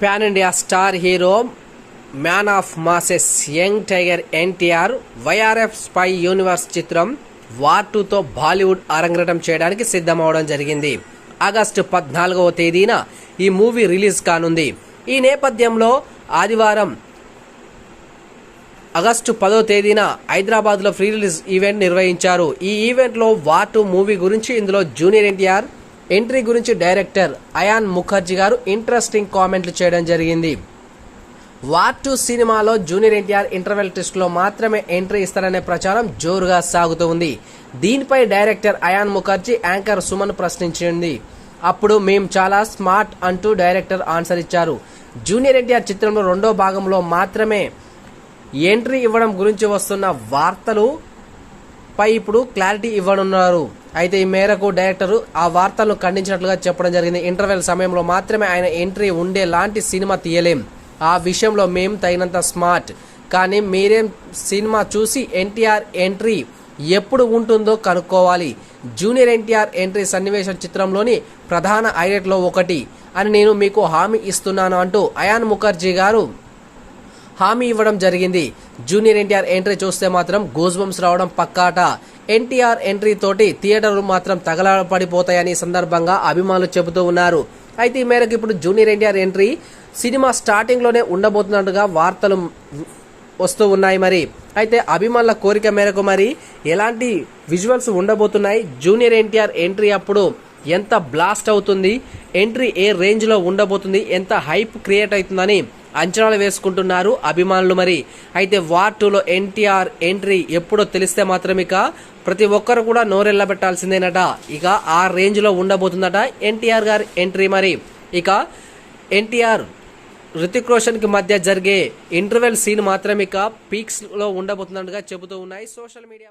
Pan India star hero man of masses young tiger NTR YRF spy universe చిత్రం war టూతో బాలీవుడ్ అరంగేటం చేయడానికి సిద్ధమవడం జరిగింది. August పద్నాలుగవ తేదీన ఈ మూవీ రిలీజ్ కానుంది. ఈ నేపథ్యంలో ఆదివారం ఆగస్టు పదో తేదీన హైదరాబాద్లో ఫ్రీ రిలీజ్ ఈవెంట్ నిర్వహించారు. ఈ ఈవెంట్లో వార్ టూ మూవీ గురించి ఇందులో జూనియర్ ఎన్టీఆర్ ఎంట్రీ గురించి డైరెక్టర్ అయాన్ ముఖర్జీ గారు ఇంట్రెస్టింగ్ కామెంట్లు చేయడం జరిగింది. వార్ టూ సినిమాలో జూనియర్ ఎన్టీఆర్ ఇంటర్వెల్ టెస్ట్లో మాత్రమే ఎంట్రీ ఇస్తారనే ప్రచారం జోరుగా సాగుతూ ఉంది. దీనిపై డైరెక్టర్ అయాన్ ముఖర్జీ యాంకర్ సుమన్ ప్రశ్నించింది. అప్పుడు మేం చాలా స్మార్ట్ అంటూ డైరెక్టర్ ఆన్సర్ ఇచ్చారు. జూనియర్ ఎన్టీఆర్ చిత్రంలో రెండో భాగంలో మాత్రమే ఎంట్రీ ఇవ్వడం గురించి వస్తున్న వార్తలు పై ఇప్పుడు క్లారిటీ ఇవ్వనున్నారు. అయితే ఈ మేరకు డైరెక్టర్ ఆ వార్తలను ఖండించినట్లుగా చెప్పడం జరిగింది. ఇంటర్వెల్ సమయంలో మాత్రమే ఆయన ఎంట్రీ ఉండే లాంటి సినిమా తీయలేం. ఆ విషయంలో మేము తగినంత స్మార్ట్. కానీ మీరేం సినిమా చూసి ఎన్టీఆర్ ఎంట్రీ ఎప్పుడు ఉంటుందో కనుక్కోవాలి. జూనియర్ ఎన్టీఆర్ ఎంట్రీ సన్నివేశం చిత్రంలోని ప్రధాన హైలైట్లో ఒకటి అని నేను మీకు హామీ ఇస్తున్నాను అంటూ అయాన్ ముఖర్జీ గారు హామీ ఇవ్వడం జరిగింది. జూనియర్ ఎన్టీఆర్ ఎంట్రీ చూస్తే మాత్రం గోజ్బంస్ రావడం పక్కాట. ఎన్టీఆర్ ఎంట్రీ తోటి థియేటర్లు మాత్రం తగలపడిపోతాయని సందర్భంగా అభిమానులు చెబుతూ ఉన్నారు. అయితే ఈ మేరకు ఇప్పుడు జూనియర్ ఎన్టీఆర్ ఎంట్రీ సినిమా స్టార్టింగ్లోనే ఉండబోతున్నట్టుగా వార్తలు వస్తూ ఉన్నాయి మరి. అయితే అభిమానుల కోరిక మేరకు మరి ఎలాంటి విజువల్స్ ఉండబోతున్నాయి? జూనియర్ ఎన్టీఆర్ ఎంట్రీ అప్పుడు ఎంత బ్లాస్ట్ అవుతుంది? ఎంట్రీ ఏ రేంజ్లో ఉండబోతుంది? ఎంత హైప్ క్రియేట్ అవుతుందని అంచనాలు వేసుకుంటున్నారు అభిమానులు మరి. అయితే వార్ టూలో ఎన్టీఆర్ ఎంట్రీ ఎప్పుడో తెలిస్తే మాత్రమే ప్రతి ఒక్కరు కూడా నోరెళ్ళ పెట్టాల్సిందేనట ఇక ఆ రేంజ్లో ఉండబోతుందట ఎన్టీఆర్ గారి ఎంట్రీ మరి. ఇక ఎన్టీఆర్ రితిక్ రోషన్కి మధ్య జరిగే ఇంటర్వెల్ సీన్ మాత్రమే ఇక పీక్స్లో ఉండబోతున్నట్టుగా చెబుతూ ఉన్నాయి సోషల్ మీడియా